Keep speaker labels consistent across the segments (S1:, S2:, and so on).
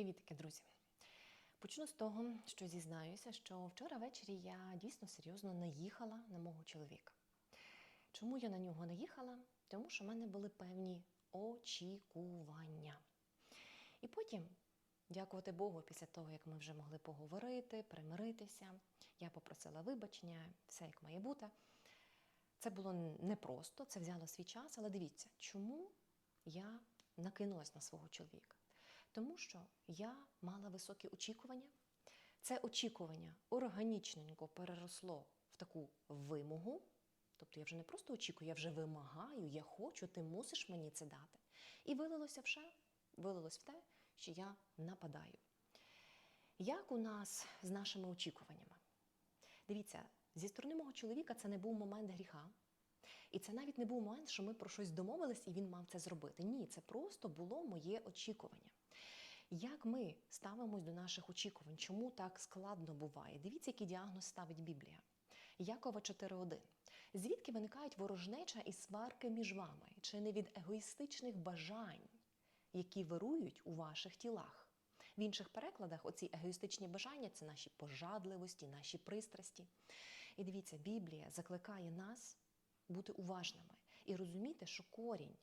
S1: Привітки, друзі! Почну з того, що зізнаюся, що вчора ввечері я дійсно серйозно наїхала на мого чоловіка. Чому я на нього наїхала? Тому що в мене були певні очікування. І потім, дякувати Богу, після того, як ми вже могли поговорити, примиритися, я попросила вибачення, все як має бути. Це було непросто, це взяло свій час, але дивіться, чому я накинулась на свого чоловіка? Тому що я мала високі очікування. Це очікування органічненько переросло в таку вимогу. Тобто я вже не просто очікую, я вже вимагаю, я хочу, ти мусиш мені це дати. І вилилося в що? Вилилось в те, що я нападаю. Як у нас з нашими очікуваннями? Дивіться, зі сторони мого чоловіка це не був момент гріха. І це навіть не був момент, що ми про щось домовились і він мав це зробити. Ні, це просто було моє очікування. Як ми ставимось до наших очікувань? Чому так складно буває? Дивіться, який діагноз ставить Біблія. Якова 4.1. Звідки виникають ворожнеча і сварки між вами? Чи не від егоїстичних бажань, які вирують у ваших тілах? В інших перекладах оці егоїстичні бажання це наші пожадливості, наші пристрасті. І дивіться, Біблія закликає нас бути уважними і розуміти, що корінь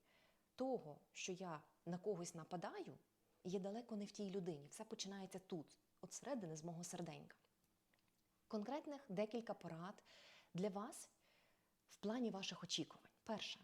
S1: того, що я на когось нападаю, є далеко не в тій людині. Все починається тут, от середини з мого серденька. Конкретних декілька порад для вас в плані ваших очікувань. Перше.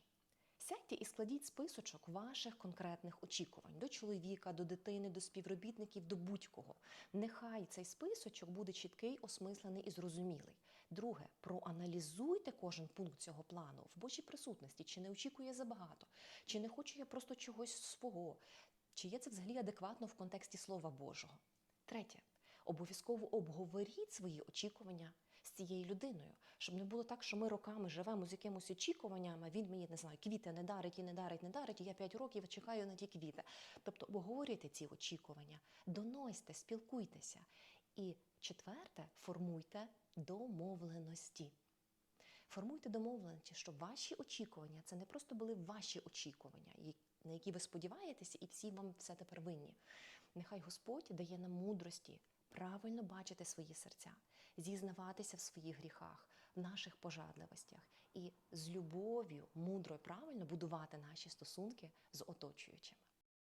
S1: Сядьте і складіть списочок ваших конкретних очікувань до чоловіка, до дитини, до співробітників, до будь-кого. Нехай цей списочок буде чіткий, осмислений і зрозумілий. Друге, проаналізуйте кожен пункт цього плану в Божій присутності, чи не очікує забагато, чи не хочу я просто чогось свого, чи є це взагалі адекватно в контексті Слова Божого. Третє. Обов'язково обговоріть свої очікування з цією людиною, щоб не було так, що ми роками живемо з якимось очікуваннями, він мені не знаю, квіти не дарить і не дарить, не дарить, і я 5 років чекаю на ті квіти. Тобто обговорюйте ці очікування, доносьте, спілкуйтеся. І четверте, формуйте домовленості. Формуйте домовленості, щоб ваші очікування це не просто були ваші очікування, на які ви сподіваєтеся, і всі вам все тепер винні. Нехай Господь дає нам мудрості правильно бачити свої серця, зізнаватися в своїх гріхах, в наших пожадливостях і з любов'ю, мудро і правильно будувати наші стосунки з оточуючими.